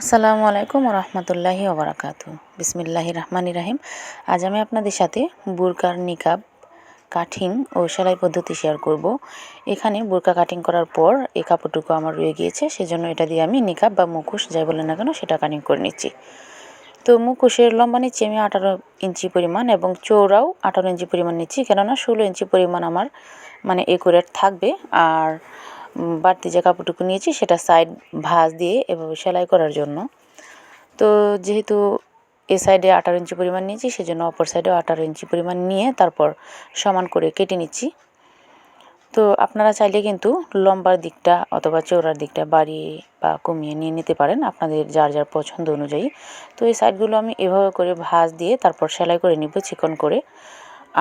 আসসালামু আলাইকুম রহমতুল্লাহি ওবরাকাতু। বিসমিল্লাহি রহমানি রাহিম। আজ আমি আপনাদের সাথে বুরকার নিকাব কাটিং ও সেলাই পদ্ধতি শেয়ার করব। এখানে বুরকা কাটিং করার পর এই কাপড়টুকু আমার রয়ে গিয়েছে, সেজন্য এটা দিয়ে আমি নিকাব বা মুখোশ যাই বলেন না কেন সেটা কাটিং করে নিচ্ছি। তো মুখোশের লম্বা নিচ্ছি আমি আঠারো ইঞ্চি পরিমাণ এবং চৌড়াও আঠারো ইঞ্চি পরিমাণ নিচ্ছি, কেননা ষোলো ইঞ্চি পরিমাণ আমার মানে একুরেট থাকবে। আর বাড়তি যে কাপড়টুকু নিয়েছি, সেটা সাইড ভাঁজ দিয়ে এভাবে সেলাই করার জন্য। তো যেহেতু এ সাইডে আঠারো ইঞ্চি পরিমাণ নিয়েছি, সেজন্য অপর সাইডেও আঠারো ইঞ্চি পরিমাণ নিয়ে তারপর সমান করে কেটে নিচ্ছি। তো আপনারা চাইলে কিন্তু লম্বার দিকটা অথবা চৌড়ার দিকটা বাড়িয়ে বা কমিয়ে নিয়ে নিতে পারেন, আপনাদের যার যার পছন্দ অনুযায়ী। তো এই সাইডগুলো আমি এভাবে করে ভাঁজ দিয়ে তারপর সেলাই করে নিব চিকন করে।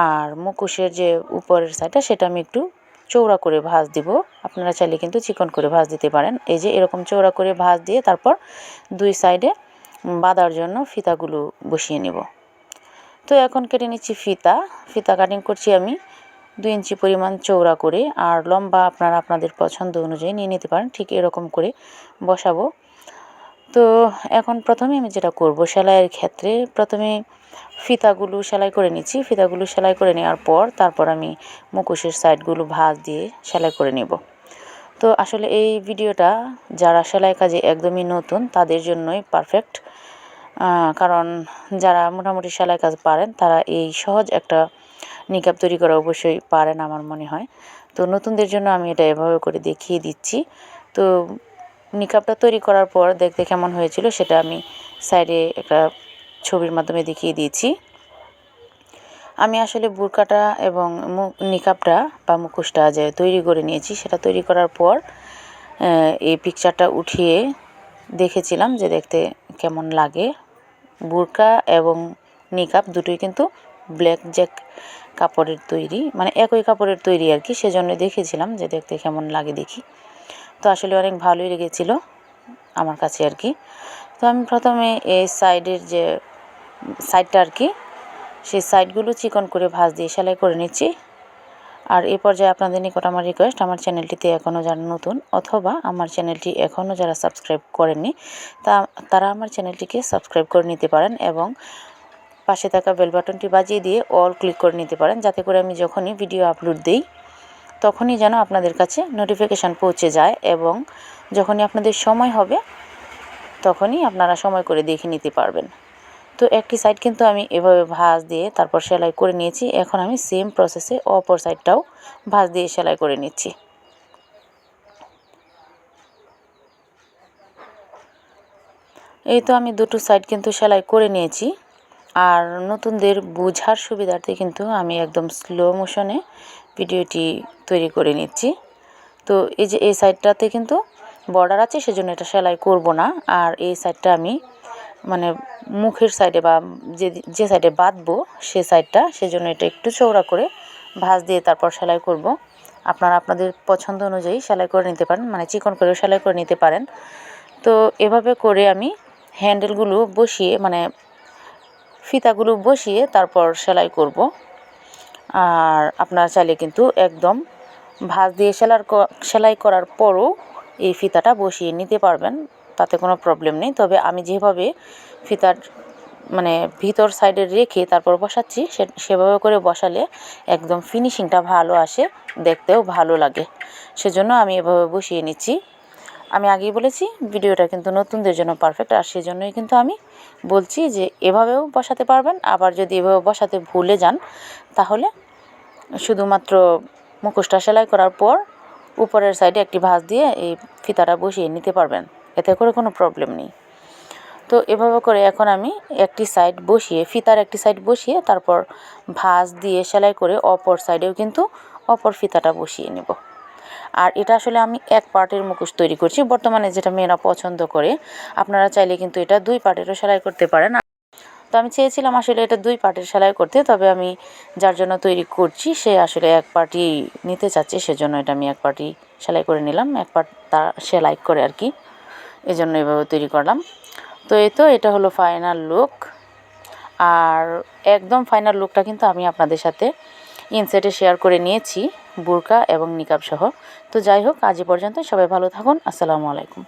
আর মুখোশের যে উপরের সাইডটা সেটা আমি একটু চৌড়া করে ভাঁজ দিব। আপনারা চাইলে কিন্তু চিকন করে ভাঁজ দিতে পারেন। এই যে এরকম চৌড়া করে ভাঁজ দিয়ে তারপর দুই সাইডে বাঁধার জন্য ফিতাগুলো বসিয়ে নেব। তো এখন কেটে নিচ্ছি ফিতা। ফিতা কাটিং করছি আমি দুই ইঞ্চি পরিমাণ চৌড়া করে। আর লম্বা আপনারা আপনাদের পছন্দ অনুযায়ী নিয়ে নিতে পারেন। ঠিক এরকম করে বসাবো। তো এখন প্রথমে আমি যেটা করব সেলাইয়ের ক্ষেত্রে প্রথমে ফিতাগুলো সেলাই করে নিচ্ছি। ফিতাগুলো সেলাই করে নেওয়ার পর তারপর আমি মুখোশের সাইডগুলো ভাঁজ দিয়ে সেলাই করে নেব। তো আসলে এই ভিডিওটা যারা সেলাই কাজে একদমই নতুন তাদের জন্যই পারফেক্ট কারণ যারা মোটামুটি সেলাই কাজ পারেন তারা এই সহজ একটা নিকাব তৈরি করা অবশ্যই পারেন আমার মনে হয়। তো নতুনদের জন্য আমি এটা এভাবে করে দেখিয়ে দিচ্ছি। তো নিকাবটা তৈরি করার পর দেখতে কেমন হয়েছিল সেটা আমি সাইডে একটা ছবির মাধ্যমে দেখিয়ে দিয়েছি। আমি আসলে বুরকাটা এবং নিকাবটা বা মুখোশটা যে তৈরি করে নিয়েছি সেটা তৈরি করার পর এই পিকচারটা উঠিয়ে দেখেছিলাম যে দেখতে কেমন লাগে। বুরকা এবং নিকাব দুটোই কিন্তু ব্ল্যাক জ্যাক কাপড়ের তৈরি মানে একই কাপড়ের তৈরি আর কি। সেজন্য দেখেছিলাম যে দেখতে কেমন লাগে দেখি। তো আসলে অনেক ভালোই লেগেছিল আমার কাছে আর কি। তো আমি প্রথমে এই সাইডের যে সাইডটা আর কি, সেই সাইডগুলো চিকন করে ভাঁজ দিয়ে সেলাই করে নিচ্ছি। আর এ পর্যায়ে আপনাদের নিকট আমার রিকোয়েস্ট আমার চ্যানেলটিতে এখনও যারা নতুন অথবা আমার চ্যানেলটি এখনও যারা সাবস্ক্রাইব করেননি, তা, তারা আমার চ্যানেলটিকে সাবস্ক্রাইব করে নিতে পারেন এবং পাশে থাকা বেল বাটনটি বাজিয়ে দিয়ে অল ক্লিক করে নিতে পারেন, যাতে করে আমি যখনই ভিডিও আপলোড দিই তখনই যেন আপনাদের কাছে নোটিফিকেশান পৌঁছে যায় এবং যখনই আপনাদের সময় হবে, তখনই আপনারা সময় করে দেখে নিতে পারবেন। তো একটি সাইড কিন্তু আমি এভাবে ভাঁজ দিয়ে তারপর সেলাই করে নিয়েছি। এখন আমি সেম প্রসেসে অপর সাইডটাও ভাঁজ দিয়ে সেলাই করে নিচ্ছি। এই তো আমি দুটো সাইড কিন্তু সেলাই করে নিয়েছি। আর নতুনদের বোঝার সুবিধার্থে কিন্তু আমি একদম স্লো মোশনে ভিডিওটি তৈরি করে নিচ্ছি। তো এই যে, এই সাইডটাতে কিন্তু বর্ডার আছে, সেজন্য এটা সেলাই করব না। আর এই সাইডটা আমি মানে মুখের সাইডে বা যে যে সাইডে বাঁধবো, সে সাইডটা সেজন্য এটা একটু চৌড়া করে ভাঁজ দিয়ে তারপর সেলাই করব। আপনারা আপনাদের পছন্দ অনুযায়ী সেলাই করে নিতে পারেন মানে চিকন করেও সেলাই করে নিতে পারেন। তো এভাবে করে আমি হ্যান্ডেলগুলো বসিয়ে মানে ফিতাগুলো বসিয়ে তারপর সেলাই করব। আর আপনারা চাইলে কিন্তু একদম ভাঁজ দিয়ে সেলার সেলাই করার পরও এই ফিতাটা বসিয়ে নিতে পারবেন, তাতে কোনো প্রবলেম নেই। তবে আমি যেভাবে ফিতার মানে ভিতর সাইডে রেখে তারপর বসাচ্ছি সেভাবে করে বসালে একদম ফিনিশিংটা ভালো আসে, দেখতেও ভালো লাগে। সেজন্য আমি এভাবে বসিয়ে নিচ্ছি। আমি আগেই বলেছি, ভিডিওটা কিন্তু নতুনদের জন্য পারফেক্ট আর সেজন্যই কিন্তু আমি বলছি যে এভাবেও বসাতে পারবেন। আবার যদি এভাবে বসাতে ভুলে যান, তাহলে শুধুমাত্র মুখোশটা সেলাই করার পর উপরের সাইডে একটি ভাঁজ দিয়ে এই ফিতাটা বসিয়ে নিতে পারবেন। এতে করে কোনো প্রবলেম নেই। তো এভাবে করে এখন আমি একটি সাইড বসিয়ে, ফিতার একটি সাইড বসিয়ে, তারপর ভাঁজ দিয়ে সেলাই করে অপর সাইডেও কিন্তু অপর ফিতাটা বসিয়ে নেব। আর এটা আসলে আমি এক পার্টের মুখোশ তৈরি করছি। বর্তমানে যেটা মেয়েরা পছন্দ করে, আপনারা চাইলে কিন্তু এটা দুই পার্টেরও সেলাই করতে পারেন। তো আমি চেয়েছিলাম আসলে এটা দুই পার্টের সেলাই করতে, তবে আমি যার জন্য তৈরি করছি, সে আসলে এক পার্টি নিতে চাচ্ছে, সেজন্য এটা আমি এক পার্টি সেলাই করে নিলাম। এক পার্ট তার সেলাই করে আর কি এই জন্য এভাবে তৈরি করলাম। তো এই তো, এটা হলো ফাইনাল লুক আর একদম ফাইনাল লুকটা কিন্তু আমি আপনাদের সাথে ইনসেটে শেয়ার করে নিয়েছি, বুরকা এবং নিকাব সহ তো যাই হোক, আজ পর্যন্ত সবাই ভালো থাকুন। আসসালামু আলাইকুম।